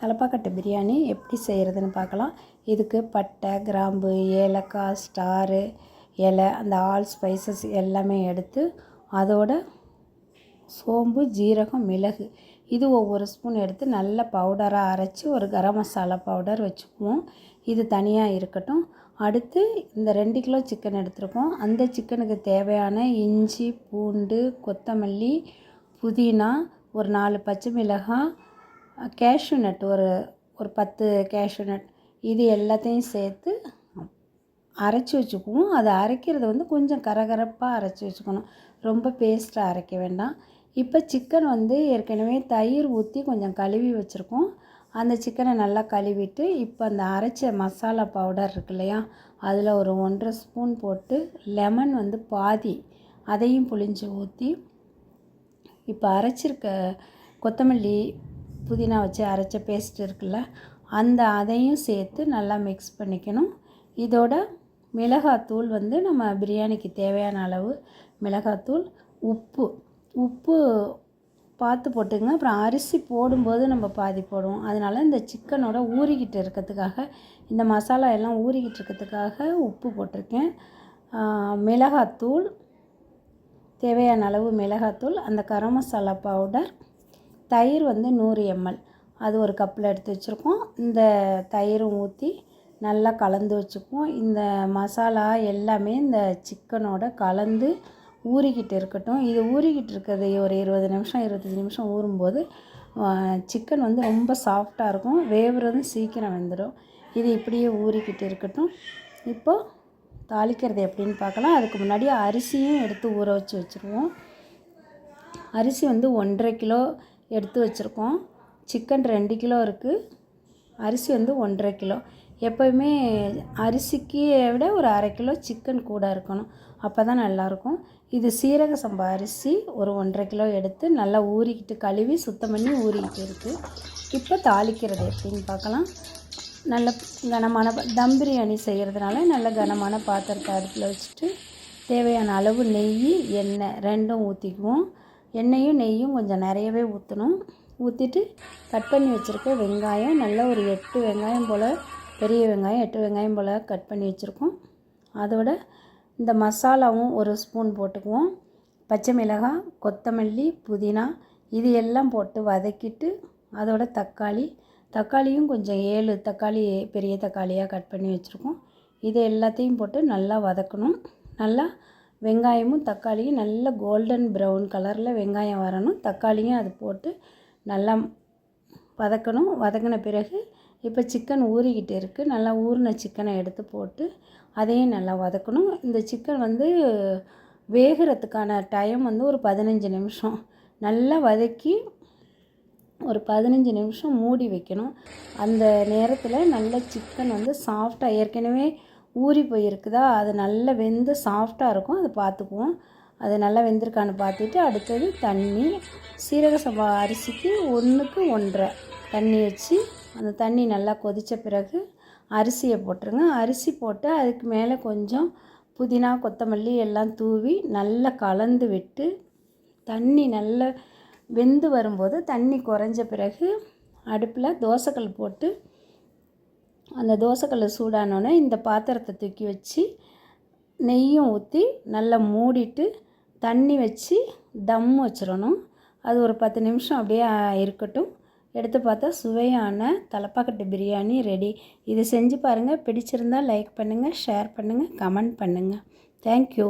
தலப்பாக்கட்டை பிரியாணி எப்படி செய்கிறதுன்னு பார்க்கலாம். இதுக்கு பட்டை கிராம்பு ஏலக்காய் ஸ்டாரு இலை அந்த ஆல் ஸ்பைசஸ் எல்லாமே எடுத்து அதோட சோம்பு ஜீரகம் மிளகு இது ஒவ்வொரு ஸ்பூன் எடுத்து நல்ல பவுடராக அரைச்சி ஒரு கரம் மசாலா பவுடர் வச்சுக்குவோம். இது தனியாக இருக்கட்டும். அடுத்து இந்த ரெண்டு கிலோ சிக்கன் எடுத்துருக்கோம். அந்த சிக்கனுக்கு தேவையான இஞ்சி பூண்டு கொத்தமல்லி புதினா ஒரு நாலு பச்சை மிளகாய் கேஷ்யூ நட் ஒரு ஒரு பத்து கேஷ்யூ நட் இது எல்லாத்தையும் சேர்த்து அரைச்சி வச்சுக்குவோம். அதை அரைக்கிறது வந்து கொஞ்சம் கரகரப்பாக அரைச்சி வச்சுக்கணும். ரொம்ப பேஸ்ட்டாக அரைக்க வேண்டாம். இப்போ சிக்கன் வந்து ஏற்கனவே தயிர் ஊற்றி கொஞ்சம் கழுவி வச்சுருக்கோம். அந்த சிக்கனை நல்லா கழுவிட்டு இப்போ அந்த அரைச்ச மசாலா பவுடர் இருக்கு இல்லையா? அதில் ஒரு ஒன்றரை ஸ்பூன் போட்டு லெமன் வந்து பாதி அதையும் புளிஞ்சு ஊற்றி இப்போ அரைச்சிருக்க கொத்தமல்லி புதினா வச்சு அரைச்ச பேஸ்ட் இருக்குல்ல அந்த அதையும் சேர்த்து நல்லா மிக்ஸ் பண்ணிக்கணும். இதோட மிளகாத்தூள் வந்து நம்ம பிரியாணிக்கு தேவையான அளவு மிளகாத்தூள் உப்பு. உப்பு பார்த்து போட்டுங்க அப்புறம் அரிசி போடும்போது நம்ம பாதி போடுவோம். அதனால் இந்த சிக்கனோட ஊறிக்கிட்டு இருக்கிறதுக்காக இந்த மசாலா எல்லாம் ஊறிக்கிட்டு இருக்கிறதுக்காக உப்பு போட்டிருக்கேன். மிளகாத்தூள் தேவையான அளவு மிளகாத்தூள் அந்த கரம் மசாலா பவுடர் தயிர் வந்து நூறு எம்எல். அது ஒரு கப்பில் எடுத்து வச்சுருக்கோம். இந்த தயிரும் ஊற்றி நல்லா கலந்து வச்சுக்குவோம். இந்த மசாலா எல்லாமே இந்த சிக்கனோட கலந்து ஊறிக்கிட்டு இருக்கட்டும். இது ஊறிக்கிட்டு இருக்கிறது ஒரு இருபது நிமிஷம் இருபத்தஞ்சி நிமிஷம் ஊறும்போது சிக்கன் வந்து ரொம்ப சாஃப்டாக இருக்கும். வேவுறதும் சீக்கிரம் வெந்துடும். இது இப்படியே ஊறிக்கிட்டு இருக்கட்டும். இப்போது தாளிக்கிறது எப்படின்னு பார்க்கலாம். அதுக்கு முன்னாடி அரிசியும் எடுத்து ஊற வச்சு வச்சுருவோம். அரிசி வந்து ஒன்றரை கிலோ எடுத்து வச்சுருக்கோம். சிக்கன் ரெண்டு கிலோ இருக்குது அரிசி வந்து ஒன்றரை கிலோ. எப்போயுமே அரிசிக்கு விட ஒரு அரை கிலோ சிக்கன் கூட இருக்கணும். அப்போ தான் நல்லாயிருக்கும். இது சீரக சம்பா அரிசி ஒரு ஒன்றரை கிலோ எடுத்து நல்லா ஊறிக்கிட்டு கழுவி சுத்தம் பண்ணி ஊறிக்கிட்டு இருக்குது இப்போ தாளிக்கிறது எப்படின்னு பார்க்கலாம். நல்ல கனமான தம் பிரியாணி செய்கிறதுனால நல்ல கனமான பாத்திரத்தை அடுப்பில் வச்சுட்டு தேவையான அளவு நெய் எண்ணெய் ரெண்டும் ஊற்றிக்குவோம் எண்ணெயும் நெய்யும் கொஞ்சம் நிறையவே ஊற்றணும். ஊற்றிட்டு கட் பண்ணி வச்சுருக்க வெங்காயம் நல்ல ஒரு எட்டு வெங்காயம் போல் பெரிய வெங்காயம் எட்டு வெங்காயம் போல் கட் பண்ணி வச்சுருக்கோம். அதோட இந்த மசாலாவும் ஒரு ஸ்பூன் போட்டுக்குவோம். பச்சை மிளகாய் கொத்தமல்லி புதினா இது எல்லாம் போட்டு வதக்கிட்டு அதோட தக்காளி தக்காளியும் கொஞ்சம் ஏழு தக்காளி பெரிய தக்காளியாக கட் பண்ணி வச்சுருக்கோம். இது எல்லாத்தையும் போட்டு நல்லா வதக்கணும். நல்லா வெங்காயமும் தக்காளியும் நல்ல கோல்டன் ப்ரௌன் கலரில் வெங்காயம் வரணும். தக்காளியும் அது போட்டு நல்லா வதக்கணும். வதக்கின பிறகு இப்போ சிக்கன் ஊறிக்கிட்டு இருக்குது நல்லா ஊறின சிக்கனை எடுத்து போட்டு அதையும் நல்லா வதக்கணும். இந்த சிக்கன் வந்து வேகிறதுக்கான டைம் வந்து ஒரு பதினஞ்சு நிமிஷம். நல்லா வதக்கி ஒரு பதினஞ்சு நிமிஷம் மூடி வைக்கணும். அந்த நேரத்தில் நல்ல சிக்கன் வந்து சாஃப்டாக ஏற்கனவே ஊறி போயிருக்குதா? அது நல்லா வெந்து சாஃப்டாக இருக்கும். அதை பார்த்துக்குவோம். அது நல்லா வெந்திருக்கான்னு பார்த்துட்டு அடுத்தது தண்ணி. சீரக சம்பா அரிசிக்கு ஒன்றுக்கு ஒன்றரை. தண்ணி வச்சு அந்த தண்ணி நல்லா கொதித்த பிறகு அரிசியை போட்டுருங்க. அரிசி போட்டு அதுக்கு மேலே கொஞ்சம் புதினா கொத்தமல்லி எல்லாம் தூவி நல்லா கலந்து விட்டு தண்ணி நல்லா வெந்து வரும்போது தண்ணி குறைஞ்ச பிறகு அடுப்பில் தோசைக்கல் போட்டு அந்த தோசைக்கல் சூடானோடனே இந்த பாத்திரத்தை தூக்கி வச்சு நெய்யும் ஊற்றி நல்லா மூடிட்டு தண்ணி வச்சு தம் வச்சிடணும். அது ஒரு பத்து நிமிஷம் அப்படியே இருக்கட்டும். எடுத்து பார்த்தா சுவையான தலப்பாக்கட்டு பிரியாணி ரெடி. இது செஞ்சு பாருங்கள் பிடிச்சிருந்தால் லைக் பண்ணுங்கள் ஷேர் பண்ணுங்கள் கமெண்ட் பண்ணுங்கள் தேங்க்யூ